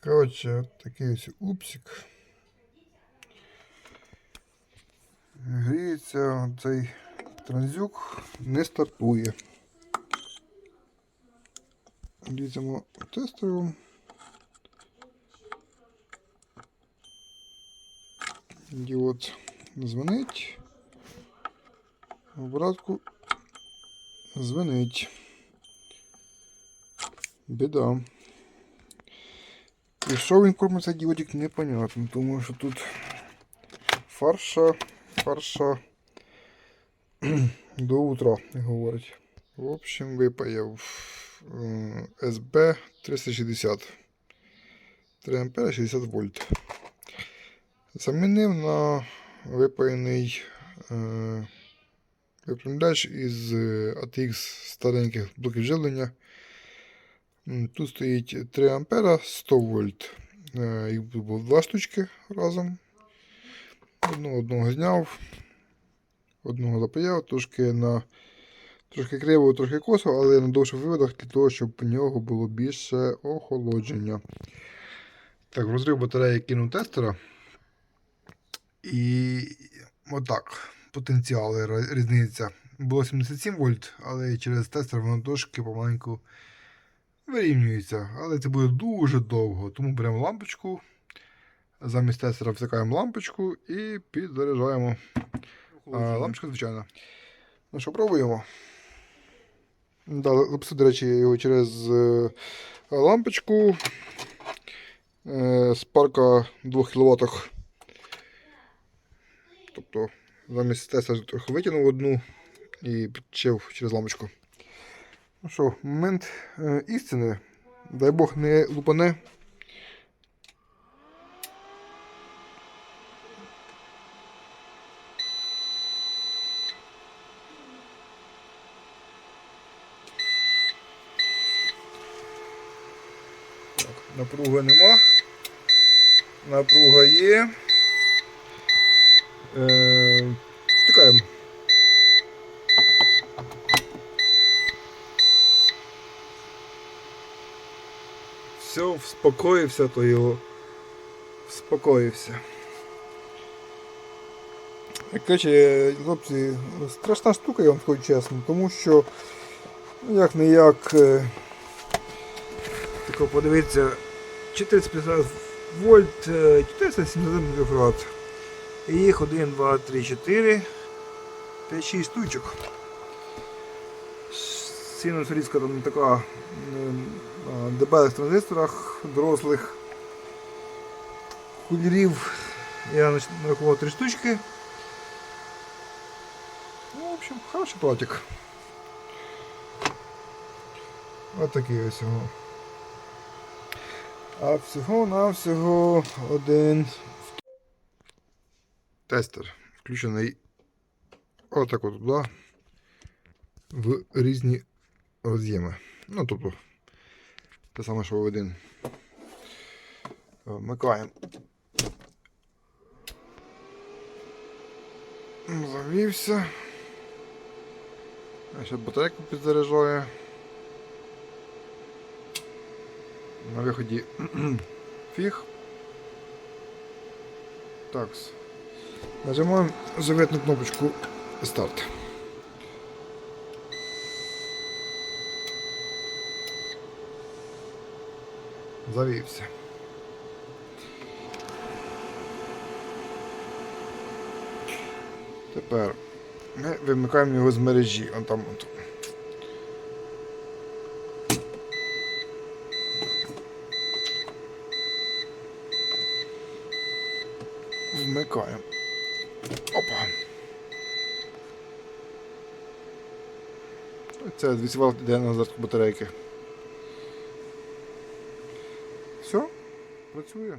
Коротше, от такий ось упсик. Гріється цей транзюк, не стартує. Ліземо тестовим. Діод дзвонить. Обратку дзвонить. Біда. І що він кормиться діодик, непонятно, тому що тут фарша, фарша до утра, як говорить. В общем, випаяв е, СБ 360. 3 ампера 60 вольт. Замінив на випаяний е, випрямляч із е, ATX стареньких блоків живлення. Тут стоїть 3 ампера 100 вольт. Е, Їх було два штучки разом. Одного, одного зняв, одного запаяв, трошки на трошки криво, трохи косо, але на довших виводах для того, щоб у нього було більше охолодження. Так, розрив батареї кинув тестера. І отак. Потенціали різниця. Було 77 вольт, але через тестер воно трошки помаленьку вирівнюється. Але це буде дуже довго. Тому беремо лампочку. Замість тестера втикаємо лампочку і підзаряджаємо. Лампочка, звичайно. Ну що, пробуємо. Да, запустив, до речі, його через е, лампочку. Е, з парка 2 кВт. Тобто замість теста трохи витягнув одну і підчив через лампочку. Ну що, момент е, істини. Дай Бог не лупане. Так, напруги нема. Напруга є. Е, Тикаємо. Все, вспокоївся, то його вспокоївся. Короче, хлопці, страшна штука, я вам скажу чесно, тому що ну, як не як. Тако подивіться, 450 вольт, е, 470 мікрофарад. І їх 1, 2, 3, 4, 5, 6 штучок. Синусорізка там така на дебелих транзисторах дорослих кольорів. Я нарахував 3 штучки. Ну, в общем, хороший платик. Ось такий ось його. А всього-навсього один тестер, включений отак от туди в різні роз'єми. Ну, тобто, те саме, що в один. Вмикаємо. Завівся. А ще батарейку підзаряджає. На виході фіг. Так. Нажимаємо заветну кнопочку старт. Завівся. Тепер ми вимикаємо його з мережі. Он там от. Вмикаємо. Опа. Це 200 Вт йде на зарядку батарейки. Все, працює.